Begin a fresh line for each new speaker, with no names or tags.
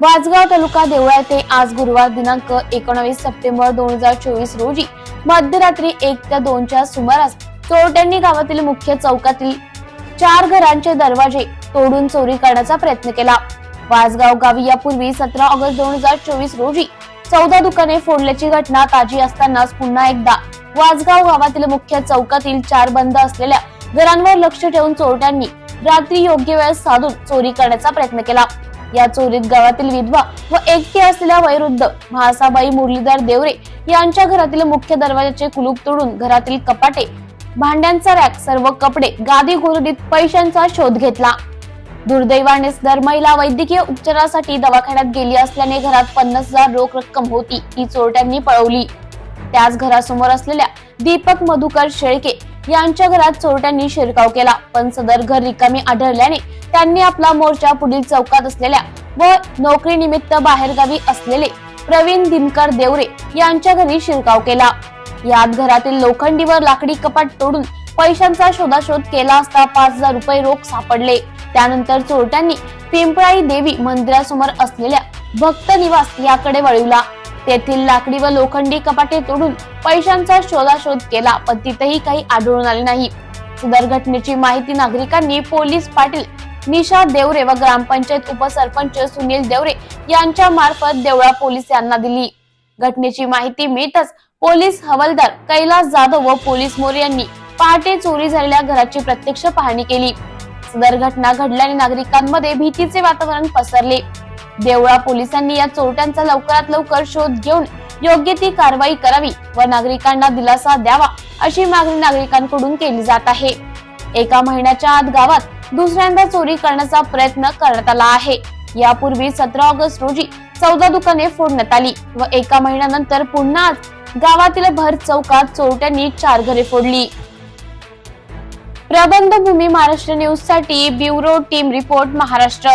वाजगाव तालुका देवळा येथे आज गुरुवार दिनांक एकोणावीस सप्टेंबर दोन हजार चोवीस रोजी मध्यरात्री एक ते दोनच्या सुमारास चोरट्यांनी गावातील मुख्य चौकातील चार घरांचे दरवाजे तोडून चोरी करण्याचा प्रयत्न केला. वाजगाव गावी यापूर्वी सतरा ऑगस्ट दोन हजार चोवीस रोजी चौदा दुकाने फोडल्याची घटना ताजी असतानाच पुन्हा एकदा वाजगाव गावातील मुख्य चौकातील चार बंद असलेल्या घरांवर लक्ष ठेवून चोरट्यांनी रात्री योग्य वेळ साधून चोरी करण्याचा प्रयत्न केला. या चोरीत गावातील विधवा व एकटी असलेल्या वयोवृद्ध म्हाळसाबाई मुरलीधर देवरे यांच्या घरातील मुख्य दरवाजाचे कुलूप तोडून घरातील कपाटे भांड्यांचा रॅक सर्व कपडे गादी गोरडीत पैशांचा शोध घेतला. दुर्दैवाने दर महिला वैद्यकीय उपचारासाठी दवाखान्यात गेली असल्याने घरात पन्नास हजार रोख रक्कम होती ती चोरट्यांनी पळवली. त्याच घरासमोर असलेल्या दीपक मधुकर शेळके यांच्या घरात चोरट्यांनी शिरकाव केला. पण सदर घर रिकामी आढळल्याने त्यांनी आपला मोर्चा पुढील चौकात असलेल्या व नोकरीनिमित्त बाहेरगावी असलेले प्रवीण दिनकर देवरे यांच्या घरी शिरकाव केला. यात घरातील लोखंडी व लाकडी कपाट तोडून पैशांचा शोधाशोध केला असता पाच हजार रुपये रोख सापडले. त्यानंतर चोरट्यांनी पिंपळाई देवी मंदिरासमोर असलेल्या भक्त निवास याकडे वळविला. तेथील लाकडी व लोखंडी कपाटे तोडून पैशांचा शोधाशोध केला पण तिथेही काही आढळून आले नाही. सदर घटनेची माहिती नागरिकांनी पोलीस पाटील निशा देवरे व ग्रामपंचायत उपसरपंच सुनील देवरे यांच्या मार्फत देवळा पोलीस यांना दिली. घटनेची माहिती मिळताच पोलीस हवालदार कैलास जाधव व पोलीस मोरे यांनी पहाटे चोरी झालेल्या घराची प्रत्यक्ष पाहणी केली. सदर घटना घडल्याने नागरिकांमध्ये भीतीचे वातावरण पसरले. देवळा पोलिसांनी या चोरट्यांचा लवकरात लवकर शोध घेऊन योग्य ती कारवाई करावी व नागरिकांना दिलासा द्यावा अशी मागणी नागरिकांकडून केली जात आहे. एका महिन्याच्या आत गावात दुसऱ्यांदा चोरी करण्याचा प्रयत्न करण्यात आला आहे. यापूर्वी सतरा ऑगस्ट रोजी चौदा दुकाने फोडण्यात आली व एका महिन्यानंतर पुन्हा गावातील भर चौकात चोरट्यांनी चार घरे फोडली. प्रबंधभूमी महाराष्ट्र न्यूजसाठी ब्युरो टीम रिपोर्ट महाराष्ट्र.